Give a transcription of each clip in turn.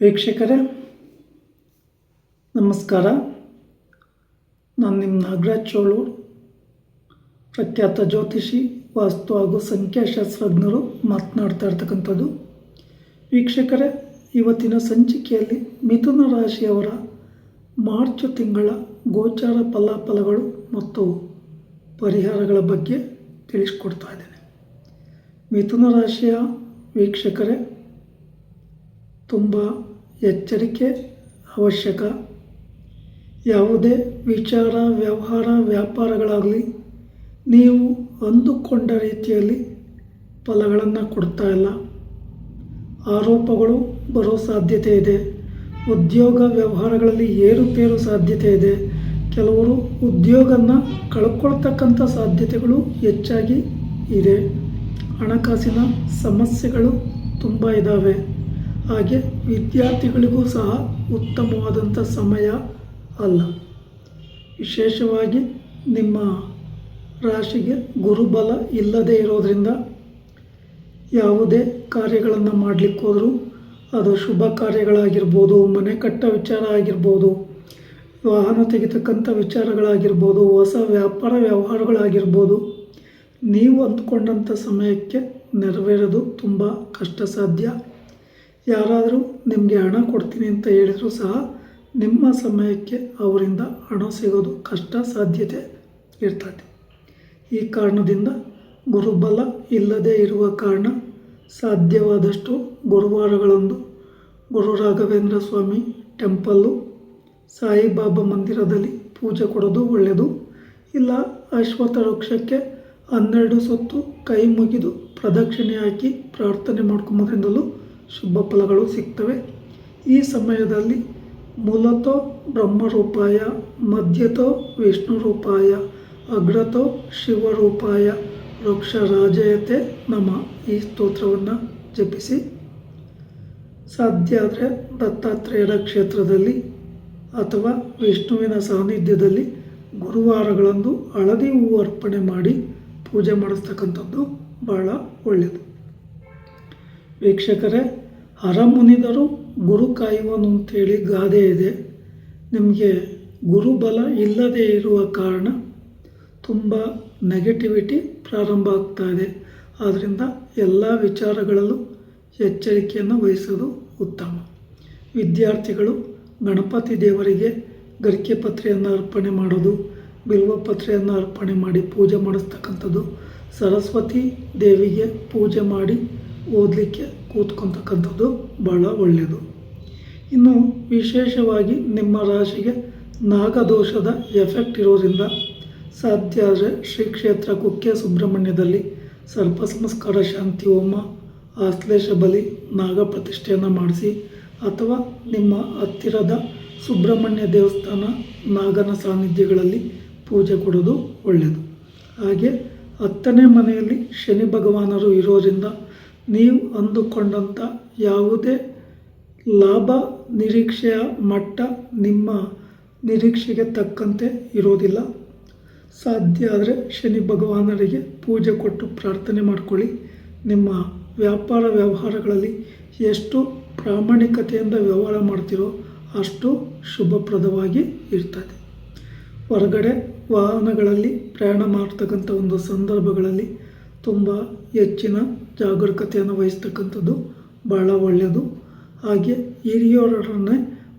ವೀಕ್ಷಕರೇ, ನಮಸ್ಕಾರ. ನಾನು ನಿಮ್ಮ ನಾಗರಾಜ್ ಚೋಳೂರು ಪ್ರಖ್ಯಾತ ಜ್ಯೋತಿಷಿ, ವಾಸ್ತು ಹಾಗೂ ಸಂಖ್ಯಾಶಾಸ್ತ್ರಜ್ಞರು ಮಾತನಾಡ್ತಾ ಇರ್ತಕ್ಕಂಥದ್ದು. ವೀಕ್ಷಕರೇ, ಇವತ್ತಿನ ಸಂಚಿಕೆಯಲ್ಲಿ ಮಿಥುನ ರಾಶಿಯವರ ಮಾರ್ಚ್ ತಿಂಗಳ ಗೋಚಾರ ಫಲಾಫಲಗಳು ಮತ್ತು ಪರಿಹಾರಗಳ ಬಗ್ಗೆ ತಿಳಿಸ್ಕೊಡ್ತಾ ಇದ್ದೇನೆ. ಮಿಥುನ ರಾಶಿಯ ವೀಕ್ಷಕರೇ, ತುಂಬ ಎಚ್ಚರಿಕೆ, ಅವಶ್ಯಕ. ಯಾವುದೇ ವಿಚಾರ, ವ್ಯವಹಾರ, ವ್ಯಾಪಾರಗಳಾಗಲಿ, ನೀವು ಅಂದುಕೊಂಡ ರೀತಿಯಲ್ಲಿ ಫಲಗಳನ್ನು ಕೊಡ್ತಾ ಇಲ್ಲ. ಆರೋಪಗಳು ಬರೋ ಸಾಧ್ಯತೆ ಇದೆ. ಉದ್ಯೋಗ ವ್ಯವಹಾರಗಳಲ್ಲಿ ಏರುಪೇರು ಸಾಧ್ಯತೆ ಇದೆ. ಕೆಲವರು ಉದ್ಯೋಗನ ಕಳ್ಕೊಳ್ತಕ್ಕಂಥ ಸಾಧ್ಯತೆಗಳು ಹೆಚ್ಚಾಗಿ ಇದೆ. ಹಣಕಾಸಿನ ಸಮಸ್ಯೆಗಳು ತುಂಬ ಇದ್ದಾವೆ ಹಾಗೆ ವಿದ್ಯಾರ್ಥಿಗಳಿಗೂ ಸಹ ಉತ್ತಮವಾದಂಥ ಸಮಯ ಅಲ್ಲ. ವಿಶೇಷವಾಗಿ ನಿಮ್ಮ ರಾಶಿಗೆ ಗುರುಬಲ ಇಲ್ಲದೇ ಇರೋದರಿಂದ ಯಾವುದೇ ಕಾರ್ಯಗಳನ್ನು ಮಾಡಲಿಕ್ಕೆ ಹೋದರೂ ಅದು ಶುಭ ಕಾರ್ಯಗಳಾಗಿರ್ಬೋದು, ಮನೆ ಕಟ್ಟ ವಿಚಾರ ಆಗಿರ್ಬೋದು, ವಾಹನ ತೆಗೆತಕ್ಕಂಥ ವಿಚಾರಗಳಾಗಿರ್ಬೋದು, ಹೊಸ ವ್ಯಾಪಾರ ವ್ಯವಹಾರಗಳಾಗಿರ್ಬೋದು, ನೀವು ಅಂದ್ಕೊಂಡಂಥ ಸಮಯಕ್ಕೆ ನೆರವೇರೋದು ತುಂಬ ಕಷ್ಟ ಸಾಧ್ಯ ಯಾರಾದರೂ ನಿಮಗೆ ಹಣ ಕೊಡ್ತೀನಿ ಅಂತ ಹೇಳಿದರೂ ಸಹ ನಿಮ್ಮ ಸಮಯಕ್ಕೆ ಅವರಿಂದ ಹಣ ಸಿಗೋದು ಕಷ್ಟ ಸಾಧ್ಯತೆ ಇರ್ತದೆ. ಈ ಕಾರಣದಿಂದ ಗುರುಬಲ ಇಲ್ಲದೇ ಇರುವ ಕಾರಣ ಸಾಧ್ಯವಾದಷ್ಟು ಗುರುವಾರಗಳಂದು ಗುರು ರಾಘವೇಂದ್ರ ಸ್ವಾಮಿ ಟೆಂಪಲ್ಲು, ಸಾಯಿಬಾಬಾ ಮಂದಿರದಲ್ಲಿ ಪೂಜೆ ಕೊಡೋದು ಒಳ್ಳೆಯದು. ಇಲ್ಲ ಅಶ್ವಥ ವೃಕ್ಷಕ್ಕೆ ಹನ್ನೆರಡು ಸುತ್ತು ಕೈ ಮುಗಿದು ಪ್ರದಕ್ಷಿಣೆ ಹಾಕಿ ಪ್ರಾರ್ಥನೆ ಮಾಡ್ಕೊಂಬೋದ್ರಿಂದಲೂ ಶುಭ ಫಲಗಳು ಸಿಗ್ತವೆ. ಈ ಸಮಯದಲ್ಲಿ ಮೂಲತೋ ಬ್ರಹ್ಮರೂಪಾಯ, ಮಧ್ಯತೋ ವಿಷ್ಣು ರೂಪಾಯ ಅಗ್ರತೋ ಶಿವರೂಪಾಯ ವೃಕ್ಷ ರಾಜಯತೆ ನಮ ಈ ಸ್ತೋತ್ರವನ್ನು ಜಪಿಸಿ. ಸಾಧ್ಯ ಆದರೆ ದತ್ತಾತ್ರೇಯರ ಕ್ಷೇತ್ರದಲ್ಲಿ ಅಥವಾ ವಿಷ್ಣುವಿನ ಸಾನ್ನಿಧ್ಯದಲ್ಲಿ ಗುರುವಾರಗಳಂದು ಹಳದಿ ಹೂವು ಅರ್ಪಣೆ ಮಾಡಿ ಪೂಜೆ ಮಾಡಿಸ್ತಕ್ಕಂಥದ್ದು ಭಾಳ ಒಳ್ಳೆಯದು ವೀಕ್ಷಕರೇ ಹರಮುನಿದರು ಗುರು ಕಾಯುವನು ಅಂತೇಳಿ ಗಾದೆ ಇದೆ. ನಿಮಗೆ ಗುರುಬಲ ಇಲ್ಲದೇ ಇರುವ ಕಾರಣ ತುಂಬ ನೆಗೆಟಿವಿಟಿ ಪ್ರಾರಂಭ ಆಗ್ತಾ ಇದೆ. ಆದ್ದರಿಂದ ಎಲ್ಲ ವಿಚಾರಗಳಲ್ಲೂ ಎಚ್ಚರಿಕೆಯನ್ನು ವಹಿಸೋದು ಉತ್ತಮ. ವಿದ್ಯಾರ್ಥಿಗಳು, ಗಣಪತಿ ದೇವರಿಗೆ ಗರಿಕೆ ಪತ್ರೆಯನ್ನು ಅರ್ಪಣೆ ಮಾಡೋದು, ಬಿಲ್ವ ಪತ್ರೆಯನ್ನು ಅರ್ಪಣೆ ಮಾಡಿ ಪೂಜೆ ಮಾಡಿಸ್ತಕ್ಕಂಥದ್ದು, ಸರಸ್ವತಿ ದೇವಿಗೆ ಪೂಜೆ ಮಾಡಿ ಓದಲಿಕ್ಕೆ ಕೂತ್ಕೊತಕ್ಕಂಥದ್ದು ಭಾಳ ಒಳ್ಳೆಯದು. ಇನ್ನು ವಿಶೇಷವಾಗಿ ನಿಮ್ಮ ರಾಶಿಗೆ ನಾಗದೋಷದ ಎಫೆಕ್ಟ್ ಇರೋದ್ರಿಂದ ಸಾಧ್ಯ ಆದರೆ ಶ್ರೀ ಕ್ಷೇತ್ರ ಕುಕ್ಕೆ ಸುಬ್ರಹ್ಮಣ್ಯದಲ್ಲಿ ಸರ್ಪ ಸಂಸ್ಕಾರ ಶಾಂತಿ ಹೋಮ, ಆಶ್ಲೇಷ ಬಲಿ, ನಾಗ ಪ್ರತಿಷ್ಠೆಯನ್ನು ಮಾಡಿಸಿ ಅಥವಾ ನಿಮ್ಮ ಹತ್ತಿರದ ಸುಬ್ರಹ್ಮಣ್ಯ ದೇವಸ್ಥಾನ ನಾಗನ ಸಾನ್ನಿಧ್ಯಗಳಲ್ಲಿ ಪೂಜೆ ಕೊಡೋದು ಒಳ್ಳೆಯದು. ಹಾಗೆ ಹತ್ತನೇ ಮನೆಯಲ್ಲಿ ಶನಿ ಭಗವಾನರು ಇರೋದ್ರಿಂದ ನೀವು ಅಂದುಕೊಂಡಂಥ ಯಾವುದೇ ಲಾಭ ನಿರೀಕ್ಷೆಯ ಮಟ್ಟ ನಿಮ್ಮ ನಿರೀಕ್ಷೆಗೆ ತಕ್ಕಂತೆ ಇರೋದಿಲ್ಲ. ಸಾಧ್ಯ ಆದರೆ ಶನಿ ಭಗವಾನರಿಗೆ ಪೂಜೆ ಕೊಟ್ಟು ಪ್ರಾರ್ಥನೆ ಮಾಡಿಕೊಳ್ಳಿ. ನಿಮ್ಮ ವ್ಯಾಪಾರ ವ್ಯವಹಾರಗಳಲ್ಲಿ ಎಷ್ಟು ಪ್ರಾಮಾಣಿಕತೆಯಿಂದ ವ್ಯವಹಾರ ಮಾಡ್ತೀರೋ ಅಷ್ಟು ಶುಭಪ್ರದವಾಗಿ ಇರ್ತದೆ. ಹೊರಗಡೆ ವಾಹನಗಳಲ್ಲಿ ಪ್ರಯಾಣ ಮಾಡ್ತಕ್ಕಂಥ ಒಂದು ಸಂದರ್ಭಗಳಲ್ಲಿ ತುಂಬ ಹೆಚ್ಚಿನ ಜಾಗರೂಕತೆಯನ್ನು ವಹಿಸ್ತಕ್ಕಂಥದ್ದು ಭಾಳ ಒಳ್ಳೆಯದು. ಹಾಗೆ ಹಿರಿಯರನ್ನೇ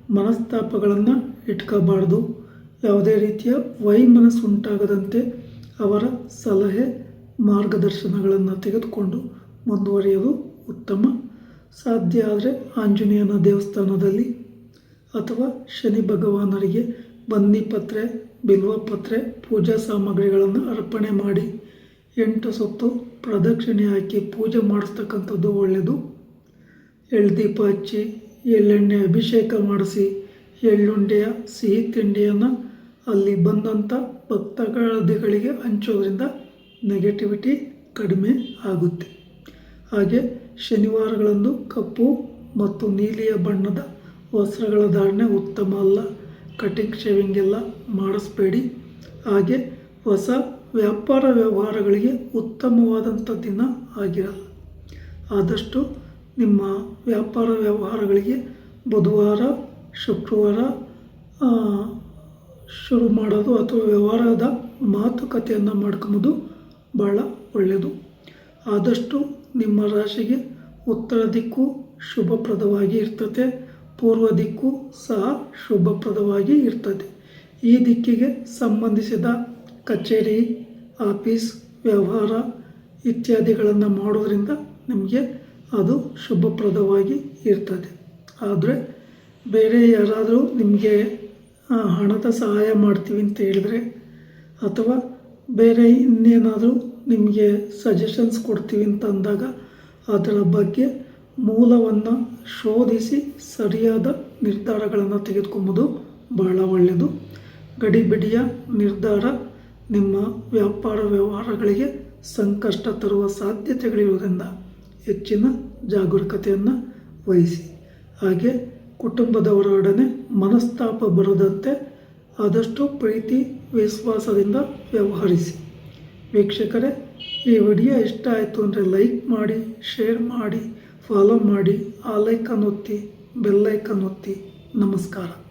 ಮನಸ್ತಾಪಗಳನ್ನು ಇಟ್ಕೋಬಾರ್ದು. ಯಾವುದೇ ರೀತಿಯ ವೈಮನಸ್ಸು ಉಂಟಾಗದಂತೆ ಅವರ ಸಲಹೆ, ಮಾರ್ಗದರ್ಶನಗಳನ್ನು ತೆಗೆದುಕೊಂಡು ಮುಂದುವರಿಯೋದು ಉತ್ತಮ. ಸಾಧ್ಯ ಆದರೆ ಆಂಜನೇಯನ ದೇವಸ್ಥಾನದಲ್ಲಿ ಅಥವಾ ಶನಿ ಭಗವಾನರಿಗೆ ಬನ್ನಿ ಪತ್ರೆ, ಬಿಲ್ವ ಪತ್ರೆ, ಪೂಜಾ ಸಾಮಗ್ರಿಗಳನ್ನು ಅರ್ಪಣೆ ಮಾಡಿ. ಎಂಟು ಸುತ್ತು ಪ್ರದಕ್ಷಿಣೆ ಹಾಕಿ ಪೂಜೆ ಮಾಡಿಸ್ತಕ್ಕಂಥದ್ದು ಒಳ್ಳೆಯದು. ಎಳ್ದೀಪ ಹಚ್ಚಿ, ಎಳ್ಳೆಣ್ಣೆ ಅಭಿಷೇಕ ಮಾಡಿಸಿ, ಎಳ್ಳುಂಡೆಯ, ಸಿಹಿ ತಿಂಡಿಯನ್ನು ಅಲ್ಲಿ ಬಂದಂಥ ಭಕ್ತಗಳಿಗೆ ಹಂಚೋದ್ರಿಂದ ನೆಗೆಟಿವಿಟಿ ಕಡಿಮೆ ಆಗುತ್ತೆ. ಹಾಗೆ ಶನಿವಾರಗಳಂದು ಕಪ್ಪು ಮತ್ತು ನೀಲಿಯ ಬಣ್ಣದ ವಸ್ತ್ರಗಳ ಧಾರಣೆ ಉತ್ತಮ ಅಲ್ಲ. ಕಟಿಂಗ್ ಶೇವಿಂಗ್ ಎಲ್ಲ ಮಾಡಿಸ್ಬೇಡಿ. ಹಾಗೆ ಹೊಸ ವ್ಯಾಪಾರ ವ್ಯವಹಾರಗಳಿಗೆ ಉತ್ತಮವಾದಂಥ ದಿನ ಆಗಿರಲ್ಲ ಆದಷ್ಟು ನಿಮ್ಮ ವ್ಯಾಪಾರ ವ್ಯವಹಾರಗಳಿಗೆ ಬುಧವಾರ, ಶುಕ್ರವಾರ ಶುರು ಮಾಡೋದು ಅಥವಾ ವ್ಯವಹಾರದ ಮಾತುಕತೆಯನ್ನು ಮಾಡ್ಕೊಂಬೋದು ಭಾಳ ಒಳ್ಳೆಯದು ಆದಷ್ಟು ನಿಮ್ಮ ರಾಶಿಗೆ ಉತ್ತರ ದಿಕ್ಕು ಶುಭಪ್ರದವಾಗಿ ಇರ್ತದೆ ಪೂರ್ವ ದಿಕ್ಕು ಸಹ ಶುಭಪ್ರದವಾಗಿ ಇರ್ತದೆ ಈ ದಿಕ್ಕಿಗೆ ಸಂಬಂಧಿಸಿದ ಕಚೇರಿ, ಆಫೀಸ್, ವ್ಯವಹಾರ ಇತ್ಯಾದಿಗಳನ್ನು ಮಾಡೋದ್ರಿಂದ ನಿಮಗೆ ಅದು ಶುಭಪ್ರದವಾಗಿ ಇರ್ತದೆ. ಆದರೆ ಬೇರೆ ಯಾರಾದರೂ ನಿಮಗೆ ಹಣದ ಸಹಾಯ ಮಾಡ್ತೀವಿ ಅಂತ ಹೇಳಿದರೆ ಅಥವಾ ಬೇರೆ ಇನ್ನೇನಾದರೂ ನಿಮಗೆ ಸಜೆಷನ್ಸ್ ಕೊಡ್ತೀವಿ ಅಂತ ಅಂದಾಗ ಅದರ ಬಗ್ಗೆ ಮೂಲವನ್ನು ಶೋಧಿಸಿ ಸರಿಯಾದ ನಿರ್ಧಾರಗಳನ್ನು ತೆಗೆದುಕೊಂಬುದು ಬಹಳ ಒಳ್ಳೆಯದು ಗಡಿಬಿಡಿಯ ನಿರ್ಧಾರ ನಿಮ್ಮ ವ್ಯಾಪಾರ ವ್ಯವಹಾರಗಳಿಗೆ ಸಂಕಷ್ಟ ತರುವ ಸಾಧ್ಯತೆಗಳಿರುವುದರಿಂದ ಹೆಚ್ಚಿನ ಜಾಗರೂಕತೆಯನ್ನು ವಹಿಸಿ. ಹಾಗೆ ಕುಟುಂಬದವರೊಡನೆ ಮನಸ್ತಾಪ ಬರದಂತೆ ಆದಷ್ಟು ಪ್ರೀತಿ, ವಿಶ್ವಾಸದಿಂದ ವ್ಯವಹರಿಸಿ. ವೀಕ್ಷಕರೇ, ಈ ವಿಡಿಯೋ ಇಷ್ಟ ಆಯಿತು ಅಂದರೆ ಲೈಕ್ ಮಾಡಿ, ಶೇರ್ ಮಾಡಿ, ಫಾಲೋ ಮಾಡಿ, ಆ ಲೈಕನ್ ಒತ್ತಿ ಬೆಲ್ಲೈಕನ್ ಒತ್ತಿ. ನಮಸ್ಕಾರ.